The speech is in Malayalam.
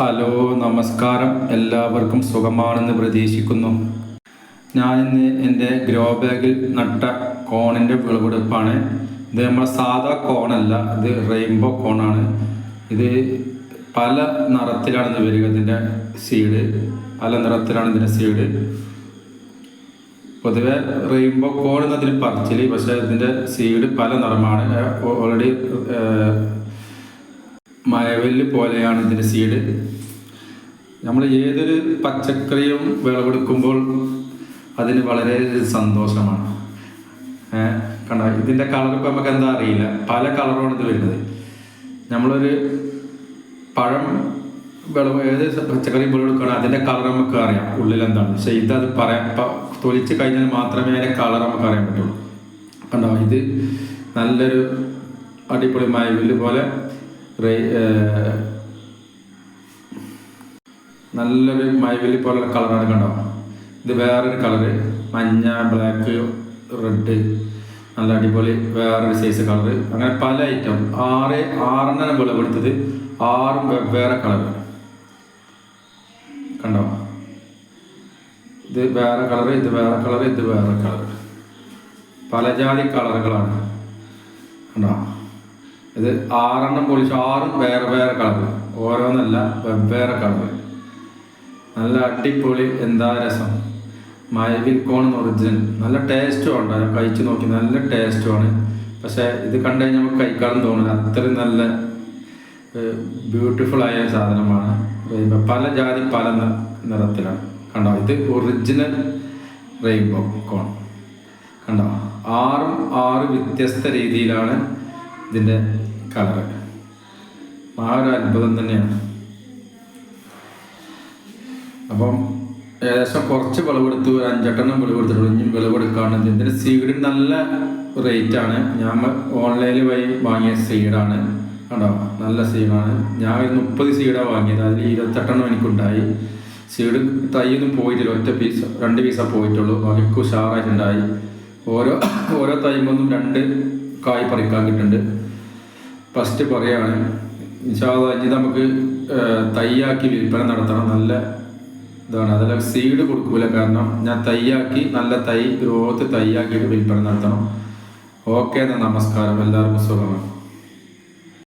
ഹലോ നമസ്കാരം. എല്ലാവർക്കും സുഖമാണെന്ന് പ്രതീക്ഷിക്കുന്നു. ഞാൻ ഇന്ന് എന്റെ ഗ്രോ ബാഗിൽ നട്ട കോണിന്റെ വിളവെടുപ്പാണ്. ഇത് നമ്മളെ സാധാ കോണല്ല ഇത് റെയിൻബോ കോണാണ്. ഇത് പല നിറത്തിലാണ് ഇത് വരിക ഇതിന്റെ സീഡ് പല നിറത്തിലാണ് ഇതിന്റെ സീഡ് പൊതുവെ റെയിൻബോ കോൺ എന്നതിന് പറച്ചിൽ പക്ഷേ ഇതിന്റെ സീഡ് പല നിറമാണ്. ഓൾറെഡി മഴവെല്ല് പോലെയാണ് ഇതിന്റെ സീഡ് നമ്മൾ ഏതൊരു പച്ചക്കറിയും വിളവെടുക്കുമ്പോൾ അതിന് വളരെ സന്തോഷമാണ്. കണ്ട? ഇതിന്റെ കളർ ഇപ്പം നമുക്ക് എന്താ അറിയില്ല. പല കളറാണ് ഇത് വരുന്നത്. നമ്മളൊരു പഴം വിളവ് ഏത് പച്ചക്കറി വിളവെടുക്കുകയാണ് അതിന്റെ കളർ നമുക്ക് അറിയാം. ഉള്ളിൽ എന്താണ്? പക്ഷേ ഇതത് പറയാം. ഇപ്പം തൊലിച്ച് കഴിഞ്ഞാൽ മാത്രമേ അതിന്റെ കളർ നമുക്ക് അറിയാൻ പറ്റുള്ളൂ. കണ്ടോ? ഇത് നല്ലൊരു അടിപൊളി മയവിൽ പോലെ നല്ലൊരു മൈവലി പോലുള്ള കളറാണ് കണ്ടോ? ഇത് വേറൊരു കളറ്. മഞ്ഞ ബ്ലാക്ക് റെഡ് നല്ല അടിപൊളി വേറൊരു സൈസ് കളറ്. അങ്ങനെ പല ഐറ്റം ആറ് ആറെണ്ണം വിളവെടുത്തത് ആറും വെവ്വേറെ കളറ്. കണ്ടോ? ഇത് വേറെ കളറ് ഇത് വേറെ കളറ് ഇത് വേറെ കളറ്. പല ജാതി കളറുകളാണ്. കണ്ടോ? ഇത് ആറെണ്ണം പൊളിച്ച് ആറും വേറെ വേറെ കളർ. ഓരോന്നല്ല വെവ്വേറെ കളർ. നല്ല അടിപൊളി എന്താ രസം. മയവിൽ കോൺ ഒറിജിനൽ. നല്ല ടേസ്റ്റും ഉണ്ട്. കഴിച്ചു നോക്കി നല്ല ടേസ്റ്റുമാണ് പക്ഷേ ഇത് കണ്ടു കഴിഞ്ഞാൽ നമുക്ക് കഴിക്കാനും തോന്നില്ല അത്രയും നല്ല ബ്യൂട്ടിഫുൾ ആയ സാധനമാണ്. പല ജാതി പല നിറത്തിലാണ്. കണ്ടോ? ഇത് ഒറിജിനൽ റെയിൻബോ കോൺ. കണ്ടോ? ആറും ആറ് വ്യത്യസ്ത രീതിയിലാണ് ഇതിന്റെ കളറ്. ആ ഒരു അത്ഭുതം തന്നെയാണ്. അപ്പം ഏകദേശം കുറച്ച് വിളവെടുത്തു ഒരു അഞ്ചെട്ടെണ്ണം വിളവെടുത്തിട്ടുള്ളൂ. ഇനിയും വിളവെടുക്കാണ്. ഇതിന്റെ സീഡ് നല്ല റേറ്റ് ആണ്. ഞാൻ ഓൺലൈനിൽ വഴി വാങ്ങിയ സീഡാണ് കണ്ടോ? നല്ല സീഡാണ് ഞാൻ ഒരു മുപ്പത് സീഡാണ് വാങ്ങിയത്. അതിൽ ഇരുപത്തെട്ടെണ്ണം എനിക്കുണ്ടായി. സീഡ് തൈയൊന്നും പോയിട്ടില്ല. ഒറ്റ പീസ് രണ്ട് പീസാണ് പോയിട്ടുള്ളൂ. ബാക്കി ഉഷാറായിട്ടുണ്ടായി. ഓരോ ഓരോ തൈമൊന്നും രണ്ട് കായ് പറിക്കാൻ കിട്ടുന്നുണ്ട്. ഫസ്റ്റ് പറയുകയാണ് ഇൻഷാല്ല ഇനി നമുക്ക് തയ്യാക്കി വിൽപ്പന നടത്തണം. നല്ല ഇതാണ്. അതല്ല സീഡ് കൊടുക്കൂല. കാരണം ഞാൻ തയ്യാക്കി നല്ല തൈ ഗ്രോത്ത് തയ്യാക്കിയിട്ട് വിൽപ്പന നടത്തണം. ഓക്കെ എന്നാൽ നമസ്കാരം. എല്ലാവർക്കും സുഖമാണ്.